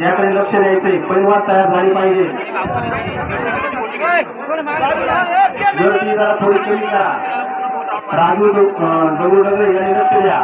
याकडे लक्ष द्यायचंय. परिवार तयार झाली पाहिजे. गर्दी जरा थोडी कमी करा. राजू दगडूडगरे यांनी लक्ष द्या.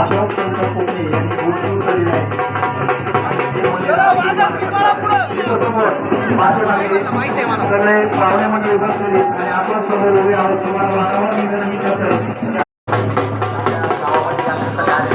अशोक शंकर कोकणे यांनी गोष्टी उचललेली आहे समोर पाठीमागे सगळे पाहुणे मंडळी बसलेले आणि आपण समोर उभे आहोत. तुम्हाला वातावरण निर्मिती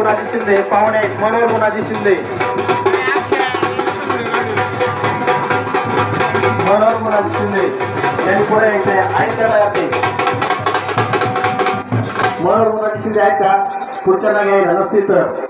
गुणाजी शिंदे पाहुणे आहेत मनोहर गुणाजी शिंदे. मनोहर गुणाजी शिंदे यांनी पुढे यायचंय ऐकायला येते मनोहर मुलाची शिंदे ऐका पुढच्या घ्यायला नसतील तर.